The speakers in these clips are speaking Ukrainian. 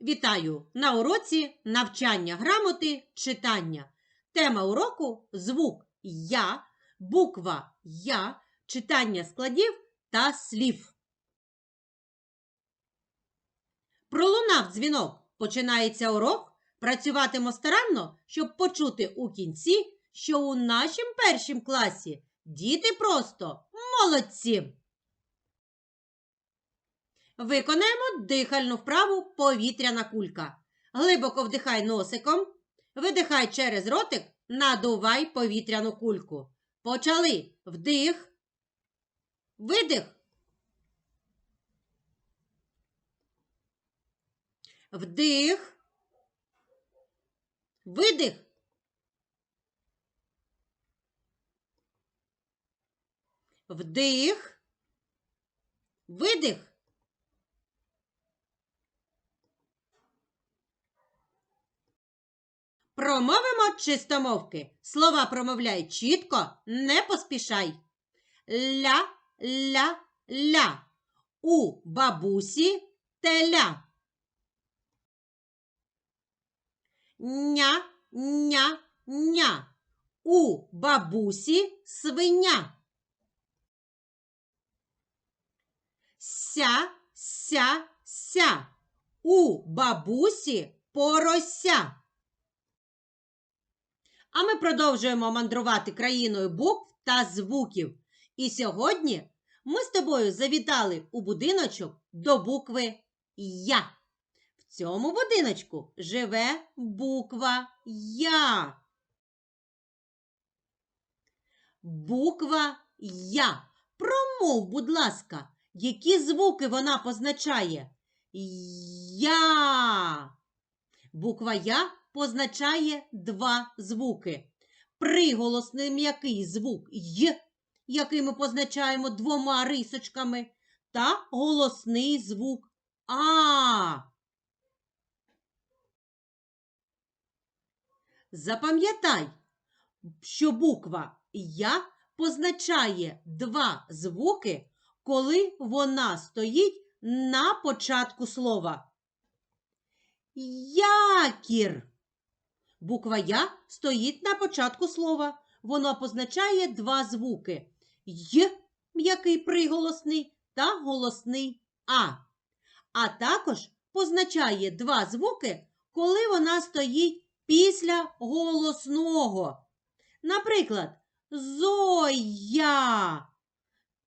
Вітаю на уроці навчання грамоти читання. Тема уроку звук Я, буква Я, читання складів та слів. Пролунав дзвінок. Починається урок. Працюватимо старанно, щоб почути у кінці, що у нашім першім класі діти просто молодці. Виконаємо дихальну вправу повітряна кулька. Глибоко вдихай носиком, видихай через ротик, надувай повітряну кульку. Почали вдих, видих. Вдих. Видих. Вдих. Видих. Промовимо чистомовки. Слова промовляй чітко, не поспішай. Ля, ля, ля. У бабусі теля. Ня, ня, ня. У бабусі свиня. Ся, ся, ся. У бабусі порося. А ми продовжуємо мандрувати країною букв та звуків. І сьогодні ми з тобою завітали у будиночок до букви Я. В цьому будиночку живе буква Я. Буква Я. Промов, будь ласка, які звуки вона позначає? Я. Буква Я позначає два звуки. Приголосний м'який звук Й, який ми позначаємо двома рисочками, та голосний звук А. Запам'ятай, що буква Я позначає два звуки, коли вона стоїть на початку слова. Якір. Буква Я стоїть на початку слова. Воно позначає два звуки Й, м'який приголосний, та голосний А. А також позначає два звуки, коли вона стоїть після голосного. Наприклад, Зоя.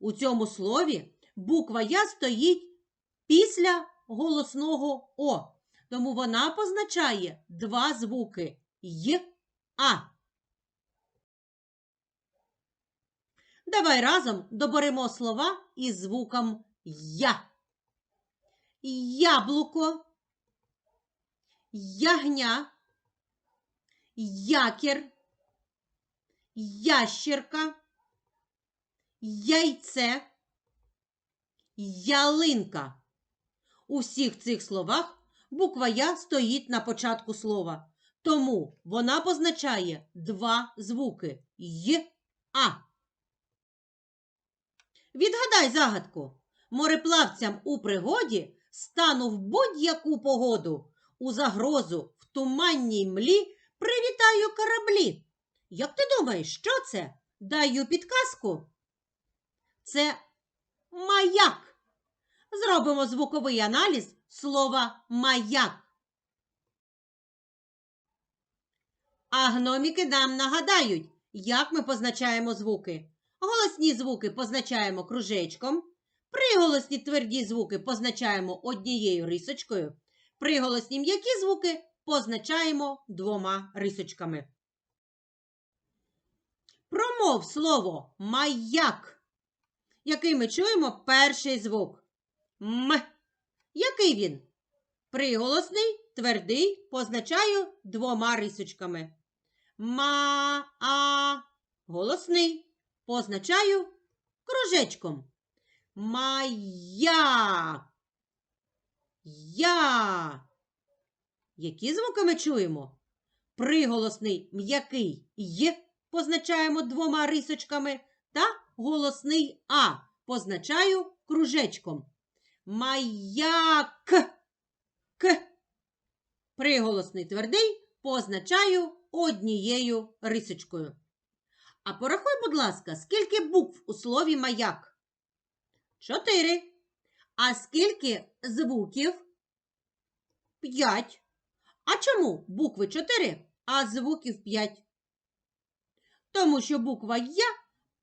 У цьому слові буква Я стоїть після голосного О. Тому вона позначає два звуки Й, А. Давай разом доберемо слова із звуком Я. Яблуко, ягня, якір, ящерка, яйце, ялинка. У всіх цих словах буква Я стоїть на початку слова. Тому вона позначає два звуки Й, А. Відгадай загадку. Мореплавцям у пригоді стану в будь-яку погоду. У загрозу в туманній млі привітаю кораблі. Як ти думаєш, що це? Даю підказку. Це маяк. Зробимо звуковий аналіз слова маяк. А гноміки нам нагадають, як ми позначаємо звуки. Голосні звуки позначаємо кружечком, приголосні тверді звуки позначаємо однією рисочкою, приголосні м'які звуки позначаємо двома рисочками. Промов слово маяк, який ми чуємо перший звук. М. Який він? Приголосний, твердий, позначаю двома рисочками. Ма, а, голосний. Позначаю кружечком. Мая. Я. Які звуки ми чуємо? Приголосний м'який Й позначаємо двома рисочками та голосний А позначаю кружечком. Маяк. К. Приголосний твердий позначаю однією рисочкою. А порахуй, будь ласка, скільки букв у слові маяк? Чотири. А скільки звуків? П'ять. А чому букви чотири, а звуків п'ять? Тому що буква Я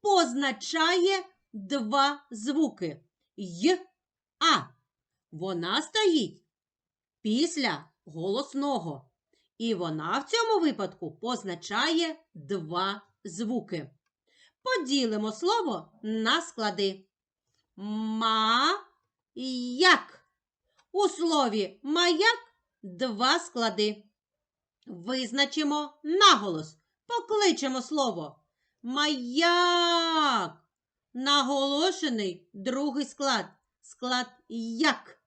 позначає два звуки Й, А. Вона стоїть після голосного. І вона в цьому випадку позначає два звуки. Поділимо слово на склади. Ма-як. У слові маяк два склади. Визначимо наголос. Покличемо слово. Маяк. Наголошений другий склад. Склад як.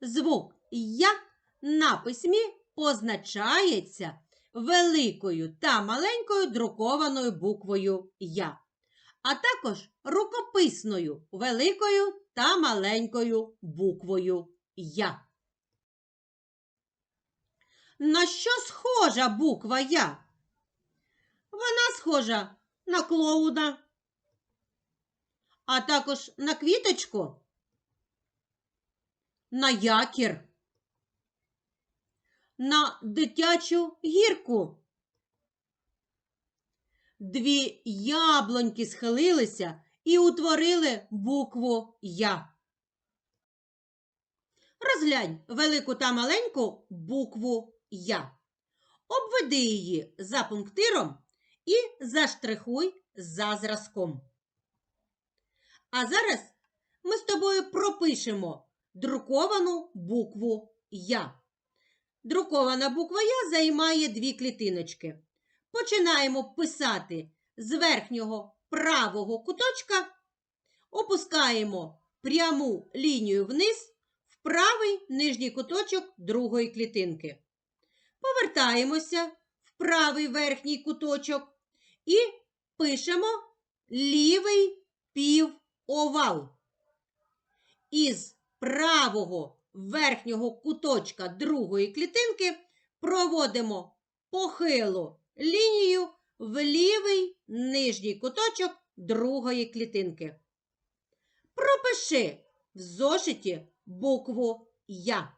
Звук Я на письмі позначається великою та маленькою друкованою буквою Я, а також рукописною великою та маленькою буквою Я. На що схожа буква Я? Вона схожа на клоуна, а також на квіточку на якір, на дитячу гірку. Дві яблуньки схилилися і утворили букву Я. Розглянь велику та маленьку букву Я. Обведи її за пунктиром і заштрихуй за зразком. А зараз ми з тобою пропишемо друковану букву Я. Друкована буква Я займає дві клітиночки. Починаємо писати з верхнього правого куточка, опускаємо пряму лінію вниз в правий нижній куточок другої клітинки. Повертаємося в правий верхній куточок і пишемо лівий півовал. Із правого верхнього куточка другої клітинки проводимо похилу лінію в лівий нижній куточок другої клітинки. Пропиши в зошиті букву Я.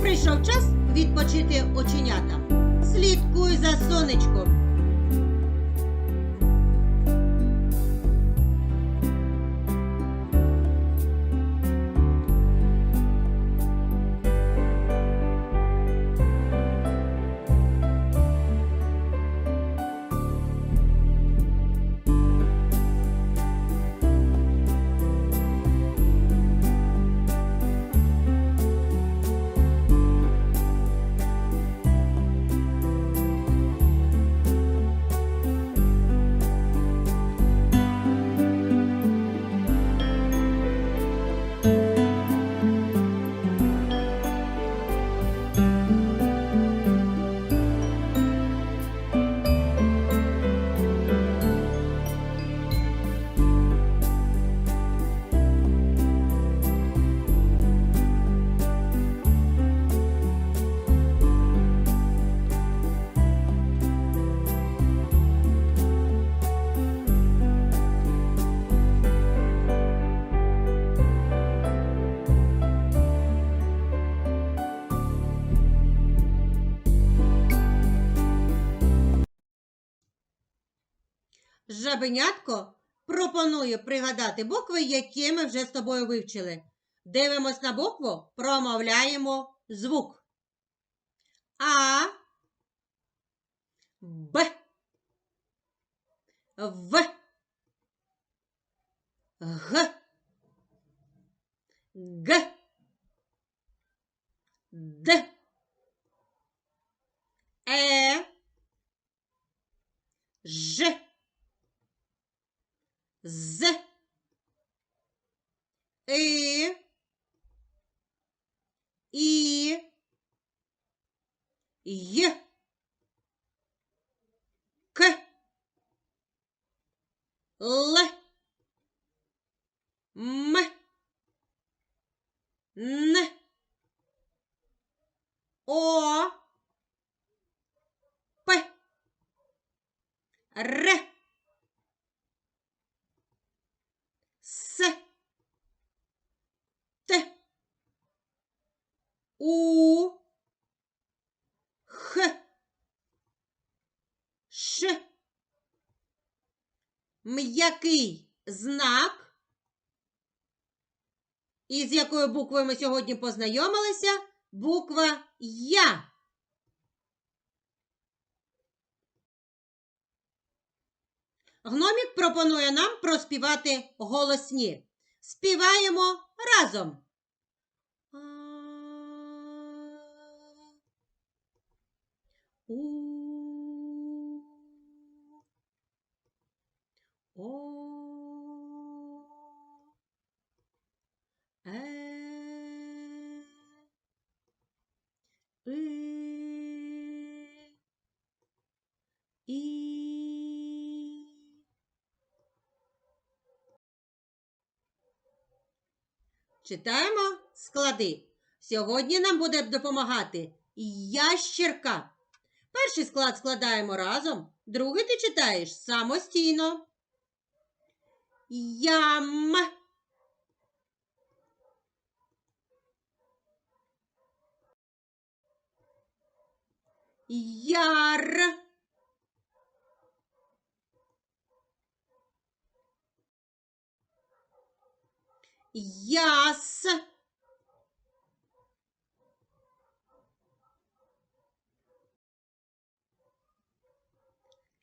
Прийшов час відпочити оченята. Слідкуй за сонечком. Жабенятко пропонує пригадати букви, які ми вже з тобою вивчили. Дивимось на букву, промовляємо звук. А, Б, В, Г, Г, Д, Е, Ж з и і й к Л. М. Н. О. П. Р. У. Х. Ш. М'який знак. І з якою буквою ми сьогодні познайомилися? Буква Я. Гномік пропонує нам проспівати голосні. Співаємо разом. Читаємо склади. Сьогодні нам буде допомагати ящерка. Перший склад складаємо разом, другий ти читаєш самостійно. Ям. Яр. Яс.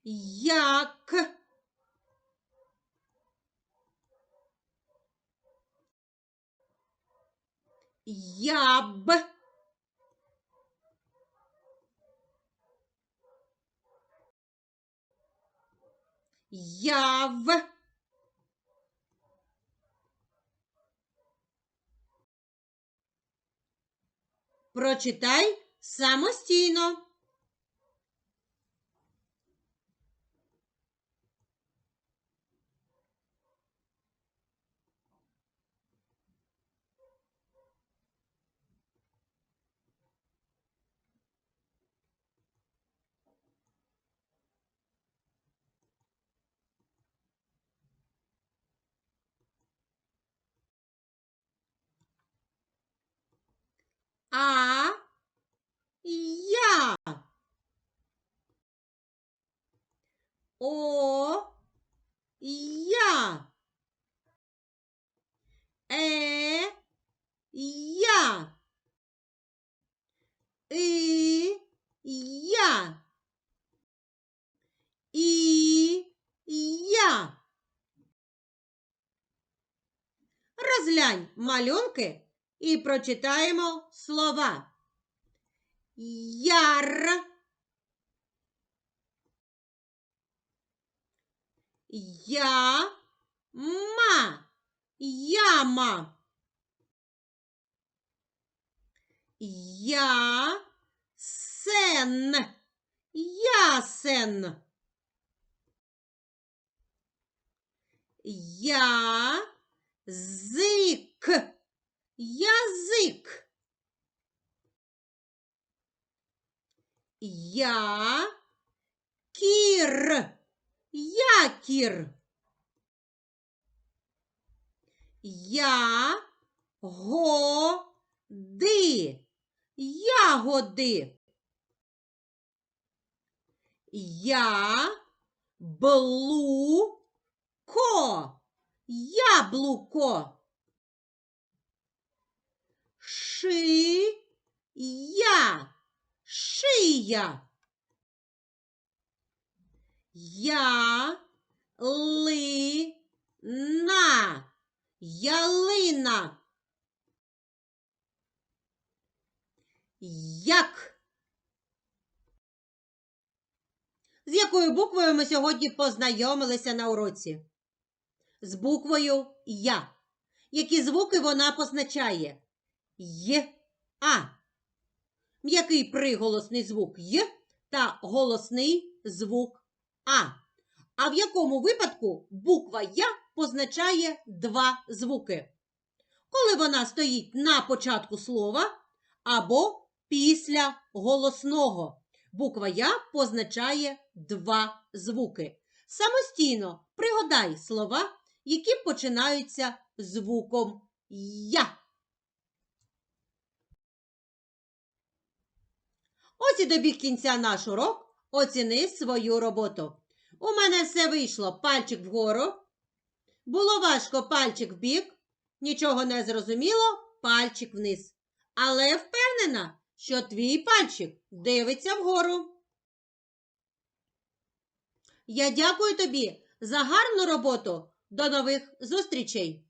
Як. Яб. Яв. Прочитай самостійно. А. Я. О. Я. Е. Я. И. Я. І. Я. Розглянь малюнки і прочитаємо слова. Яр. Я. Ма. Яма. Я. Сен. Ясен. Я. Зик. Я. Кір. Якір. Я. Годи. Ягоди. Я. Блуко. Яблуко. Ши. Шия. Я. Ли. На. Ялина. Як. З якою буквою ми сьогодні познайомилися на уроці? З буквою Я. Які звуки вона позначає? Й, А. М'який приголосний звук Й та голосний звук А. А в якому випадку буква Я позначає два звуки? Коли вона стоїть на початку слова або після голосного. Буква Я позначає два звуки. Самостійно пригадай слова, які починаються звуком Я. Ось і добіг кінця наш урок. Оціни свою роботу. У мене все вийшло пальчик вгору. Було важко пальчик вбік. Нічого не зрозуміло, пальчик вниз. Але впевнена, що твій пальчик дивиться вгору. Я дякую тобі за гарну роботу. До нових зустрічей!